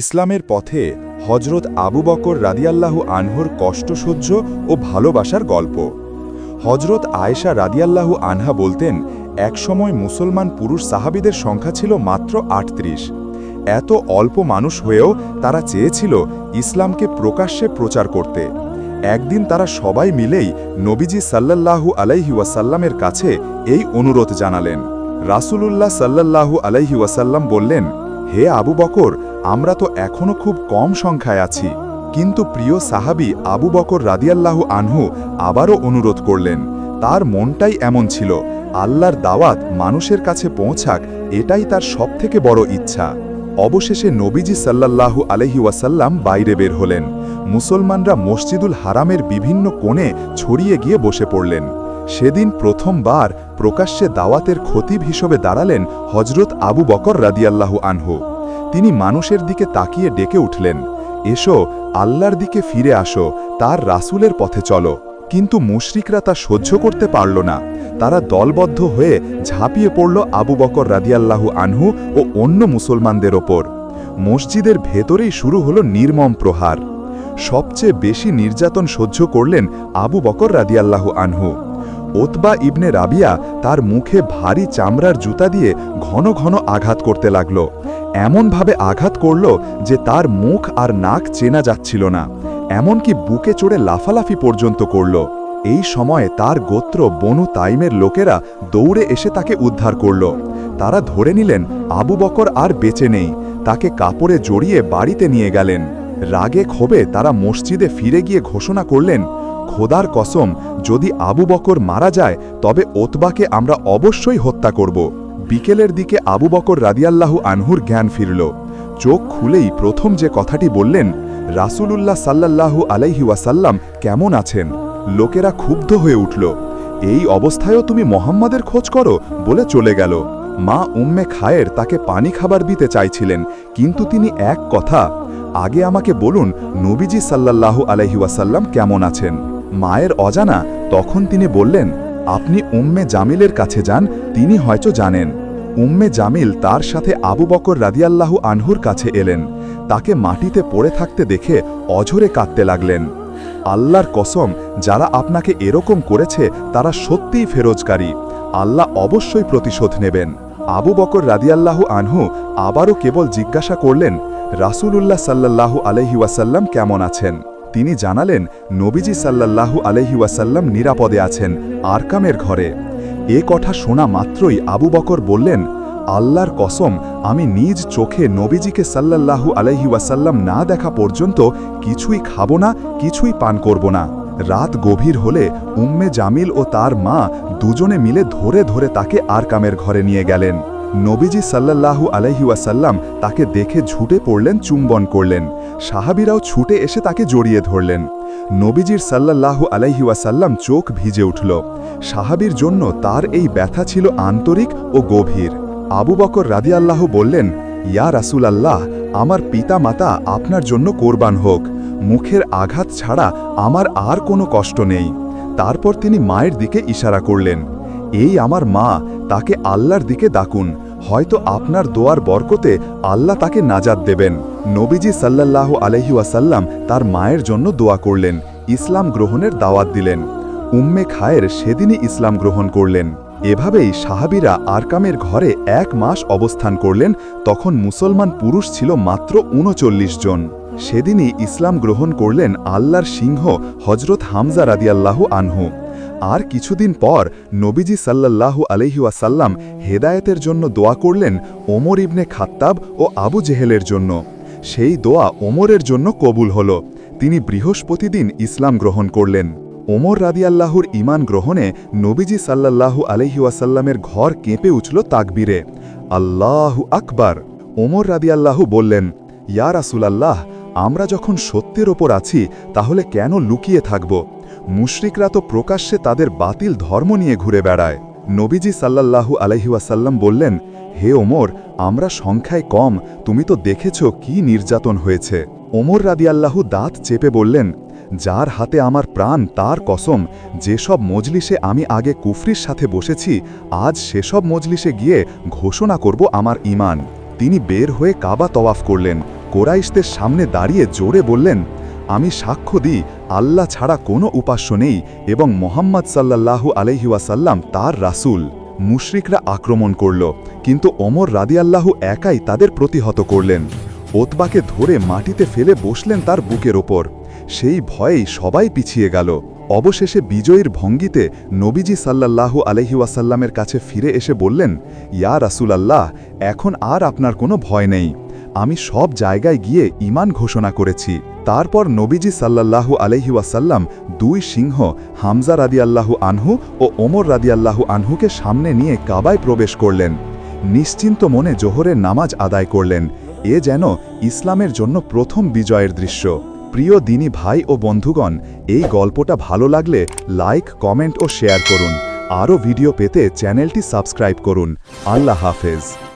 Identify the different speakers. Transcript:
Speaker 1: ইসলামের পথে হজরত আবু বকর রাদিয়াল্লাহু আনহুর কষ্ট সহ্য ও ভালোবাসার গল্প। হজরত আয়েশা রাদিয়াল্লাহু আনহা বলতেন, একসময় মুসলমান পুরুষ সাহাবিদের সংখ্যা ছিল মাত্র আটত্রিশ। এত অল্প মানুষ হয়েও তারা চেয়েছিল ইসলামকে প্রকাশ্যে প্রচার করতে। একদিন তারা সবাই মিলেই নবীজি সাল্লাল্লাহু আলাইহি ওয়াসাল্লামের কাছে এই অনুরোধ জানালেন। রাসূলুল্লাহ সাল্লাল্লাহু আলাইহি ওয়াসাল্লাম বললেন হে আবু বকর, আমরা তো এখনও খুব কম সংখ্যায় আছি। কিন্তু প্রিয় সাহাবি আবু বকর রাদিয়াল্লাহু আনহু আবারও অনুরোধ করলেন, তার মনটাই এমন ছিল, আল্লাহর দাওয়াত মানুষের কাছে পৌঁছাক, এটাই তার সবথেকে বড় ইচ্ছা। অবশেষে নবীজি সাল্লাল্লাহু আলহি ওয়াসাল্লাম বাইরে বের হলেন। মুসলমানরা মসজিদুল হারামের বিভিন্ন কোণে ছড়িয়ে গিয়ে বসে পড়লেন। সেদিন প্রথমবার প্রকাশ্যে দাওয়াতের খতিব হিসেবে দাঁড়ালেন হজরত আবু বকর রাদিয়াল্লাহু আনহু। তিনি মানুষের দিকে তাকিয়ে ডেকে উঠলেন, এসো, আল্লাহর দিকে ফিরে আসো, তার রাসূলের পথে চলো। কিন্তু মুশরিকরা তা সহ্য করতে পারল না। তারা দলবদ্ধ হয়ে ঝাঁপিয়ে পড়ল আবু বকর রাদিয়াল্লাহু আনহু ও অন্য মুসলমানদের ওপর। মসজিদের ভেতরেই শুরু হলো নির্মম প্রহার। সবচেয়ে বেশি নির্যাতন সহ্য করলেন আবু বকর রাদিয়াল্লাহু আনহু। ওতবা ইবনে রাবিয়া তার মুখে ভারী চামড়ার জুতা দিয়ে ঘন ঘন আঘাত করতে লাগল। এমনভাবে আঘাত করল যে তার মুখ আর নাক চেনা যাচ্ছিল না। এমনকি বুকে চড়ে লাফালাফি পর্যন্ত করল। এই সময়ে তার গোত্র বনু তাইমের লোকেরা দৌড়ে এসে তাকে উদ্ধার করল। তারা ধরে নিলেন, আবু বকর আর বেঁচে নেই। তাকে কাপড়ে জড়িয়ে বাড়িতে নিয়ে গেলেন। রাগে ক্ষোভে তারা মসজিদে ফিরে গিয়ে ঘোষণা করলেন খোদার কসম, যদি আবু বকর মারা যায়, তবে ওতবাকে আমরা অবশ্যই হত্যা করব। বিকেলের দিকে আবু বকর রাদিয়াল্লাহু আনহুর জ্ঞান ফিরল। চোখ খুলেই প্রথম যে কথাটি বললেন, রাসূলুল্লাহ সাল্লাল্লাহু আলাইহি ওয়াসাল্লাম কেমন আছেন? লোকেরা ক্ষুব্ধ হয়ে উঠল। এই অবস্থায়ও তুমি মোহাম্মদের খোঁজ করো বলে চলে গেল। মা উম্মে খায়ের তাকে পানি খাবার দিতে চাইছিলেন, কিন্তু তিনি এক কথা, আগে আমাকে বলুন, নবীজি সাল্লাল্লাহু আলাইহি ওয়াসাল্লাম কেমন আছেন? মায়ের অজানা, তখন তিনি বললেন, আপনি উম্মে জামিলের কাছে যান, তিনি হয়তো জানেন। উম্মে জামিল তার সাথে আবু বকর রাদিয়াল্লাহু আনহুর কাছে এলেন। তাকে মাটিতে পড়ে থাকতে দেখে অঝরে কাঁদতে লাগলেন। আল্লাহর কসম, যারা আপনাকে এরকম করেছে, তারা সত্যিই ফেরোজকারী। আল্লাহ অবশ্যই প্রতিশোধ নেবেন। আবু বকর রাদিয়াল্লাহু আনহু আবারও কেবল জিজ্ঞাসা করলেন, রাসূলুল্লাহ সাল্লাল্লাহু আলহি ওয়াসাল্লাম কেমন আছেন? তিনি জানালেন, নবীজি সাল্লাল্লাহু আলহি ওয়াসাল্লাম নিরাপদে আছেন, আরকামের ঘরে। এ কথা শোনা মাত্রই আবু বকর বললেন, আল্লাহর কসম, আমি নিজ চোখে নবীজিকে সাল্লাল্লাহু আলহি ওয়াসাল্লাম না দেখা পর্যন্ত কিছুই খাব না, কিছুই পান করব না। রাত গভীর হলে উম্মে জামিল ও তার মা দুজনে মিলে ধরে ধরে তাকে আরকামের ঘরে নিয়ে গেলেন। নবীজি সাল্লাল্লাহু আলহি ওয়াসাল্লাম তাকে দেখে ঝুটে পড়লেন, চুম্বন করলেন। সাহাবিরাও ছুটে এসে তাকে জড়িয়ে ধরলেন। নবীজির সাল্লাল্লাহু আলাইহি ওয়াসাল্লাম চোখ ভিজে উঠল। সাহাবির জন্য তার এই ব্যথা ছিল আন্তরিক ও গভীর। আবু বকর রাদিয়াল্লাহ বললেন, ইয়া রাসূল আল্লাহ আমার পিতা মাতা আপনার জন্য কোরবান হোক। মুখের আঘাত ছাড়া আমার আর কোনো কষ্ট নেই। তারপর তিনি মায়ের দিকে ইশারা করলেন, এই আমার মা, তাকে আল্লাহর দিকে ডাকুন। হয়তো আপনার দোয়ার বরকতে আল্লাহ তাকে নাজাদ দেবেন। নবীজি সাল্লাল্লাহু আলহি ওয়াসাল্লাম তার মায়ের জন্য দোয়া করলেন, ইসলাম গ্রহণের দাওয়াত দিলেন। উম্মে খায়ের সেদিনই ইসলাম গ্রহণ করলেন। এভাবেই সাহাবিরা আরকামের ঘরে এক মাস অবস্থান করলেন, তখন মুসলমান পুরুষ ছিল মাত্র উনচল্লিশ জন। সেদিনই ইসলাম গ্রহণ করলেন আল্লাহর সিংহ হজরত হামজা রাদিয়াল্লাহু আনহু। আর কিছুদিন পর নবীজি সাল্লাল্লাহু আলহি ওয়াসাল্লাম হেদায়েতের জন্য দোয়া করলেন ওমর ইবনে খাত্তাব ও আবু জেহেলের জন্য। সেই দোয়া ওমরের জন্য কবুল হল। তিনি বৃহস্পতিদিন ইসলাম গ্রহণ করলেন। ওমর রাদিয়াল্লাহুর ইমান গ্রহণে নবীজি সাল্লাল্লাহু আলহি ওয়াসাল্লামের ঘর কেঁপে উঠল তাকবীরে। আল্লাহু আকবার। ওমর রাদিয়াল্লাহু বললেন, ইয়া রাসুলাল্লাহ, আমরা যখন সত্যের ওপর আছি, তাহলে কেন লুকিয়ে থাকব? মুশরিকরা তো প্রকাশ্যে তাদের বাতিল ধর্ম নিয়ে ঘুরে বেড়ায়। নবীজি সাল্লাল্লাহু আলহিউসাল্লাম বললেন, হে ওমর, আমরা সংখ্যায় কম, তুমি তো দেখেছ কি নির্যাতন হয়েছে। ওমর রাদিয়াল্লাহু দাঁত চেপে বললেন, যার হাতে আমার প্রাণ, তার কসম, যেসব মজলিসে আমি আগে কুফরির সাথে বসেছি, আজ সেসব মজলিসে গিয়ে ঘোষণা করব আমার ইমান তিনি বের হয়ে কাবা তওয়াফ করলেন। কোরাইশদের সামনে দাঁড়িয়ে জোরে বললেন, আমি সাক্ষ্য দিই আল্লাহ ছাড়া কোনো উপাস্য নেই এবং মোহাম্মদ সাল্লাল্লাহু আলহিউসাল্লাম তার রাসূল। মুশরিকরা আক্রমণ করল, কিন্তু ওমর রাদিয়াল্লাহু একাই তাদের প্রতিহত করলেন। ওতবাকে ধরে মাটিতে ফেলে বসলেন তার বুকের ওপর। সেই ভয়েই সবাই পিছিয়ে গেল। অবশেষে বিজয়ীর ভঙ্গিতে নবীজি সাল্লাল্লাহু আলহিউসাল্লামের কাছে ফিরে এসে বললেন, ইয়া রাসুল আল্লাহ এখন আর আপনার কোনো ভয় নেই। আমি সব জায়গায় গিয়ে ইমান ঘোষণা করেছি। তারপর নবীজি সাল্লাল্লাহু আলহিউসাল্লাম দুই সিংহ, হামজা রাদিয়াল্লাহু আনহু ও ওমর রাদি রাদিয়াল্লাহু আনহুকে সামনে নিয়ে কাবায় প্রবেশ করলেন। নিশ্চিন্ত মনে জোহরের নামাজ আদায় করলেন। এ যেন ইসলামের জন্য প্রথম বিজয়ের দৃশ্য। প্রিয় দিনী ভাই ও বন্ধুগণ, এই গল্পটা ভালো লাগলে লাইক, কমেন্ট ও শেয়ার করুন। আরও ভিডিও পেতে চ্যানেলটি সাবস্ক্রাইব করুন। আল্লাহ হাফেজ।